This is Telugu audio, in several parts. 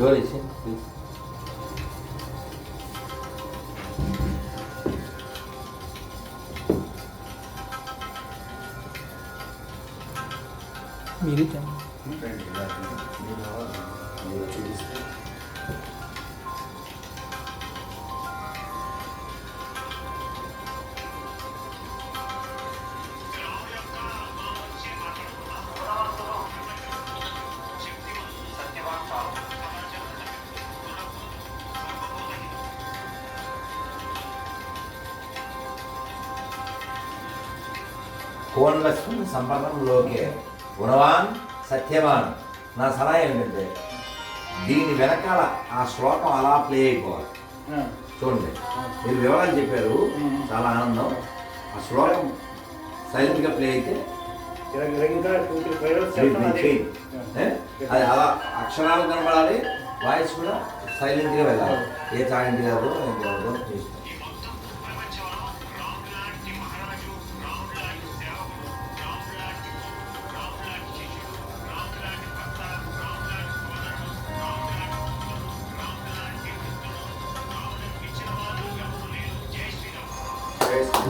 Door is in, please. मेरी टाइम చెప్పండి. కోన్లస్మిన్ సంపన్నంలోకే గుణవాన్ సత్యవాన్. నా సలహా ఏంటంటే దీని వెనకాల ఆ శ్లోకం అలా ప్లే అయిపోవాలి. చూడండి. మీరు వివరాలు చెప్పారు. చాలా ఆనందం. ఆ శ్లోకం సైలెంట్గా ప్లే అయితే? అది. అలా అక్షరాలు కనబడాలి వాయిస్ కూడా సైలెంట్గా వెళ్ళాలి. ఏ తాగింటి కాదు ఏం కాదు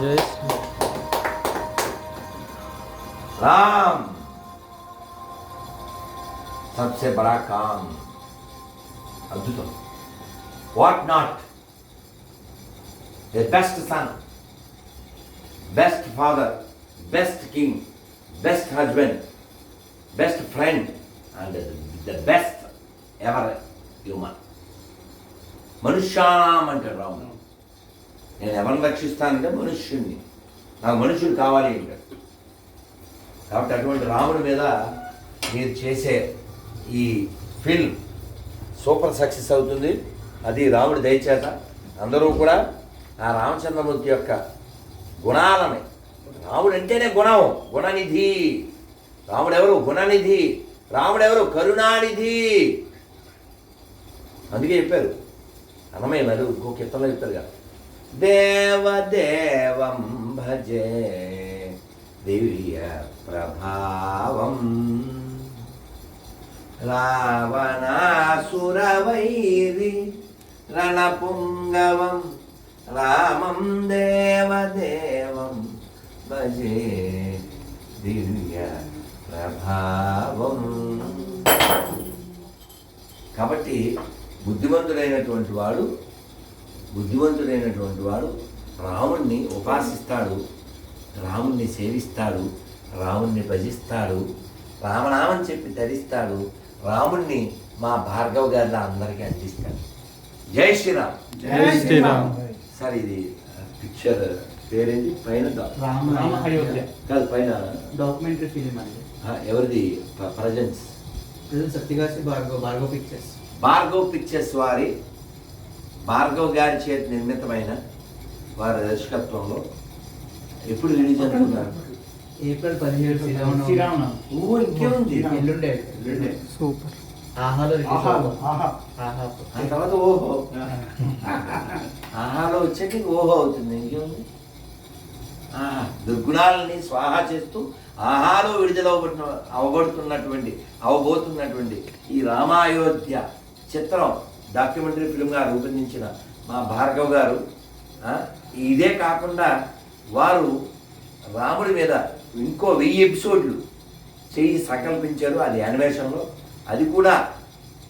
మీ ఇష్టం. జై శ్రీరామ్. राम सबसे बड़ा काम अद्भुतम what not a best son best father best king best husband best friend and the best ever human మనుష్యానాం అంటాడు రాముడు నేను ఎవరిని రక్షిస్తానంటే మనుష్యుణ్ణి. నాకు మనుషులు కావాలి అంటాడు కాబట్టి అటువంటి రాముడి మీద మీరు చేసే ఈ ఫిల్మ్ సూపర్ సక్సెస్ అవుతుంది. అది రాముడి దయచేత. అందరూ కూడా ఆ రామచంద్రమూర్తి యొక్క గుణాలని. రాముడు అంటేనే గుణం. గుణనిధి. రాముడెవరు? గుణనిధి. రాముడెవరు? కరుణానిధి. అందుకే చెప్పారు. అన్నమయ్య మరి ఇంకో కీర్తనలో చెప్పారుగా దేవదేవం భజే దివ్య ప్రభావం. రావణాసురవైరి రణపుంగవం రామం దేవదేవం భజే దివ్య ప్రభావం. కాబట్టి బుద్ధిమంతుడైనటువంటి వాడు బుద్ధివంతుడైనటువంటి వాడు రాముణ్ణి ఉపాసిస్తాడు రాముణ్ణి సేవిస్తాడు రాముణ్ణి భజిస్తాడు రామనామం చెప్పి ధరిస్తాడు రాముణ్ణి మా భార్గవ్ గారిలో అందరికీ అందిస్తాడు. జై శ్రీరామ్. జై శ్రీరామ్. సార్ ఇది పిక్చర్ పేరేంటి? పైన. కాదు పైన. డాక్యుమెంటరీ ఫిలిం అండి. ఆ, ఎవరిది? ప్రజెన్స్ సత్యగాసి భార్గవ్ భార్గవ్ పిక్చర్స్ భార్గవ్ పిక్చర్స్ వారి భార్గవ్ గారి చేతి నిర్మితమైన వారి దర్శకత్వంలో ఎప్పుడు రిలీజ్ అనుకున్నారు? ఏప్రిల్ పదిహేడు శ్రీరామనవమి. శ్రీరామనవమి. ఓ ఇంకేముంది? ఎల్లుండే ఎల్లుండే. సూపర్. ఆహాలో ఆ తర్వాత ఓహో. ఆహాలో వచ్చాక ఇంక ఓహో అవుతుంది. ఇంకేముంది? ఆహా దుర్గుణాలని స్వాహా చేస్తూ ఆహాలో విడుదల అవబడుతున్నటువంటి అవబోతున్నటువంటి ఈ రామాయోధ్య చిత్రం డాక్యుమెంటరీ ఫిల్మ్గా రూపొందించిన మా భార్గవ్ గారు ఇదే కాకుండా వారు రాముడి మీద ఇంకో వెయ్యి ఎపిసోడ్లు చేయి సంకల్పించారు అది యానిమేషన్లో. అది కూడా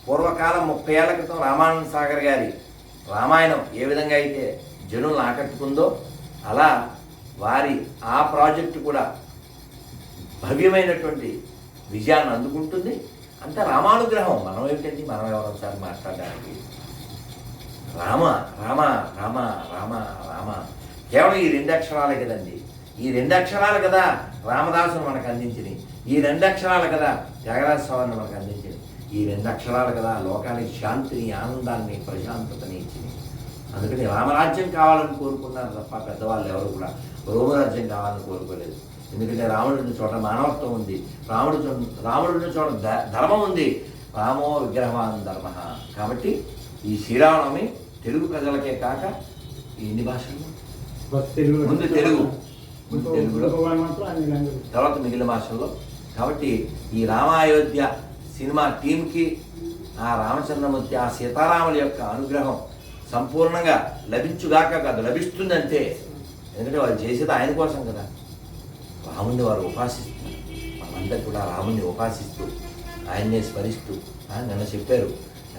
పూర్వకాలం ముప్పై ఏళ్ళ క్రితం రామానంద సాగర్ గారి రామాయణం ఏ విధంగా అయితే జనులను ఆకట్టుకుందో అలా వారి ఆ ప్రాజెక్టు కూడా భవ్యమైనటువంటి విజయాన్ని అందుకుంటుంది. అంత రామానుగ్రహం మనం ఏమిటండి? మనం ఎవరో మాట్లాడడానికి? రామ రామ రామ రామ రామ. కేవలం ఈ రెండు అక్షరాలే కదండి. ఈ రెండు అక్షరాలు కదా రామదాసును మనకు అందించింది ఈ రెండు అక్షరాలు కదా త్యాగరాజ స్వామిని మనకు అందించింది ఈ రెండు అక్షరాలు కదా లోకానికి శాంతిని ఆనందాన్ని ప్రశాంతతని ఇచ్చింది అందుకని రామరాజ్యం కావాలని కోరుకున్నారు తప్ప పెద్దవాళ్ళు ఎవరు కూడా. రోమరాజ్యం కావాలని కోరుకోలేదు. ఎందుకంటే రాముడిని చోట మానవత్వం ఉంది. రాముడి రాముడిని చోట ధర్మం ఉంది. రామో విగ్రహవాన్ ధర్మ. కాబట్టి ఈ శ్రీరామనవమి తెలుగు ప్రజలకే కాక ఎన్ని భాషలు? ముందు తెలుగు. ముందు తెలుగులో. తర్వాత మిగిలిన భాషల్లో. కాబట్టి ఈ రామాయోధ్య సినిమా టీంకి ఆ రామచంద్రమూర్తి ఆ సీతారాముల యొక్క అనుగ్రహం సంపూర్ణంగా లభించుగాక కాదు లభిస్తుందంతే ఎందుకంటే వాళ్ళు చేసేది ఆయన కోసం కదా. రాముని వారు ఉపాసిస్తూ మనమంతా కూడా రాముని ఉపాసిస్తూ ఆయన్నే స్మరిస్తూ ఆ, నిన్న చెప్పారు.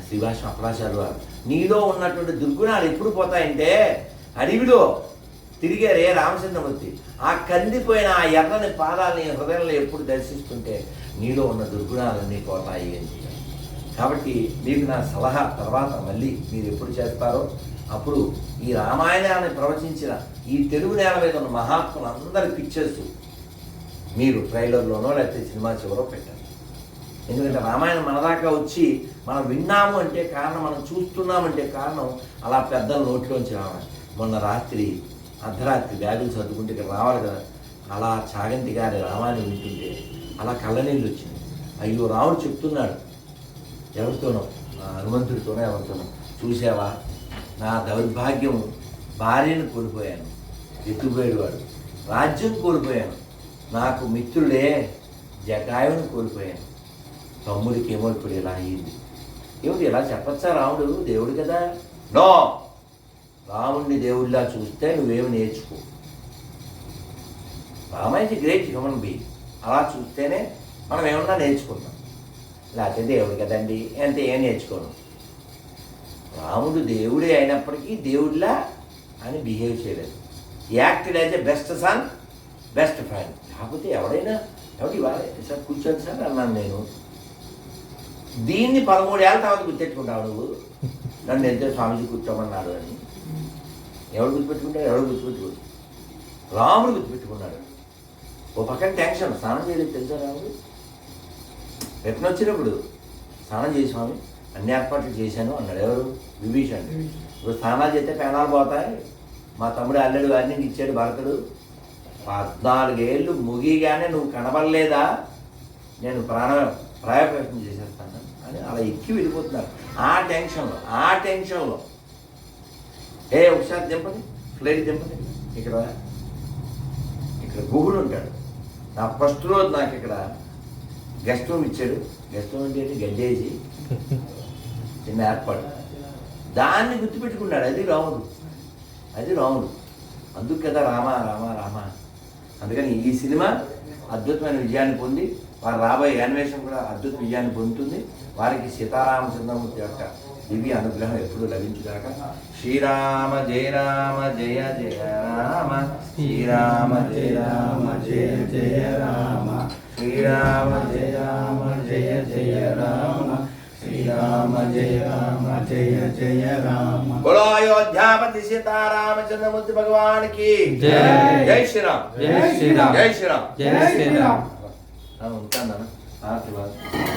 శ్రీభాష శ్రీభాషం వారు నీలో ఉన్నటువంటి దుర్గుణాలు ఎప్పుడు పోతాయంటే అడవిలో తిరిగారే రామచంద్రమూర్తి ఆ కందిపోయిన ఆ ఎర్రని పాదాలని హృదయంలో ఎప్పుడు దర్శిస్తుంటే నీలో ఉన్న దుర్గుణాలన్నీ పోతాయి అని చెప్పారు. కాబట్టి మీకు నా సలహా తర్వాత మళ్ళీ మీరు ఎప్పుడు చేస్తారో అప్పుడు ఈ రామాయణాన్ని ప్రవచించిన ఈ తెలుగు నేల మీద ఉన్న మహాత్ములందరి పిక్చర్స్ మీరు ట్రైలర్లోనో లేకపోతే సినిమా చివరో పెట్టండి. ఎందుకంటే రామాయణం మన దాకా వచ్చి మనం విన్నాము అంటే కారణం మనం చూస్తున్నామంటే కారణం అలా పెద్దల నోట్లోంచి రావాలి. మొన్న రాత్రి అర్ధరాత్రి బ్యాగులు సర్దుకుంటే ఇక్కడ రావాలి కదా. అలా చాగంతి గారి రామాయణం వింటుంటే అలా కళ్ళనీళ్ళు వచ్చింది అయ్యో రాముడు చెప్తున్నాడు ఎవరితోనో హనుమంతుడితోనో ఎవరితోనో చూసావా నా దౌర్భాగ్యం భార్యను కోల్పోయాను ఎత్తుపోయాడు వాడు రాజ్యం కోల్పోయాను. నాకు మిత్రుడే జటాయువుని కోల్పోయాను తమ్ముడికి ఏమో ఇప్పుడు ఇలా అయ్యింది. ఏమిటి ఇలా చెప్పచ్చా రాముడు? దేవుడు కదా. నో! రాముడిని దేవుడిలా చూస్తే నువ్వేమి నేర్చుకో. Ramayana great human being. అలా చూస్తేనే మనం ఏమన్నా నేర్చుకుంటాం లేకపోతే దేవుడు కదండి ఎంత ఏం నేర్చుకోను? రాముడు దేవుడే అయినప్పటికీ దేవుడిలా అని బిహేవ్ చేయలేదు. యాక్టెడ్ అయితే బెస్ట్ సన్ బెస్ట్ ఫ్రెండ్ కాకపోతే ఎవడైనా ఎవడి ఇవాళ సార్ కూర్చోండి సార్ అన్నాను నేను. దీన్ని పదమూడేళ్ళ తర్వాత గుర్తెట్టుకుంటావు నువ్వు? నన్ను ఎంతో స్వామీజీ కూర్చోమన్నాడు అని. ఎవడు గుర్తుపెట్టుకుంటాడు? ఎవడు గుర్తుపెట్టుకోడు? రాముడు గుర్తుపెట్టుకున్నాడు. ఓ పక్కన టెన్షన్ స్నానం చేయలేదు తెలుసా రాముడు? రిటర్న్ వచ్చినప్పుడు స్నానం చేసి స్వామి అన్ని ఏర్పాట్లు చేశాను అన్నాడు. ఎవరు? విభీషణ్ ఇప్పుడు స్నానాలు చేస్తే పేనాలు పోతాయి. మా తమ్ముడు అల్లెడు వారిని ఇచ్చాడు భరతుడు. పద్నాలుగేళ్ళు ముగిగానే నువ్వు కనబడలేదా? నేను ప్రాణ ప్రాయప్రయత్నం చేసేస్తాను అని అలా ఎక్కి వెళ్ళిపోతున్నారు. ఆ టెన్షన్లో ఆ టెన్షన్లో. ఏ ఒకసారి దింపండి. ఫ్లైట్ దింపండి. ఇక్కడ ఇక్కడ గుహుడు ఉంటాడు. నా ఫస్ట్ రోజు నాకు ఇక్కడ గెస్ట్ రూమ్ ఇచ్చాడు. గెస్ట్ రూమ్ అంటే గడ్డేసి చిన్న ఏర్పాటు. దాన్ని గుర్తుపెట్టుకున్నాడు. అది రాముడు. అది రాముడు. అందుకు కదా రామ రామ రామ. అందుకని ఈ సినిమా అద్భుతమైన విజయాన్ని పొంది వారు రాబోయే యానిమేషన్ కూడా అద్భుత విజయాన్ని పొందుతుంది. వారికి సీతారామచంద్రమూర్తి యొక్క దివ్య అనుగ్రహం ఎప్పుడు లభించుగాక శ్రీరామ జయ రామ జయ జయ రామ. శ్రీరామ జయ రామ జయ జయ రామ. శ్రీరామ జయ రామ జయ జయ రామ. శ్రీరామ జయ రామ జయ జయ రామ. సీతారామచంద్రమూర్తి భగవాన్కి జై. శ్రీరామ్. జై శ్రీరామ్. జై శ్రీరామ్. జై శ్రీరామ్. ఉంటాను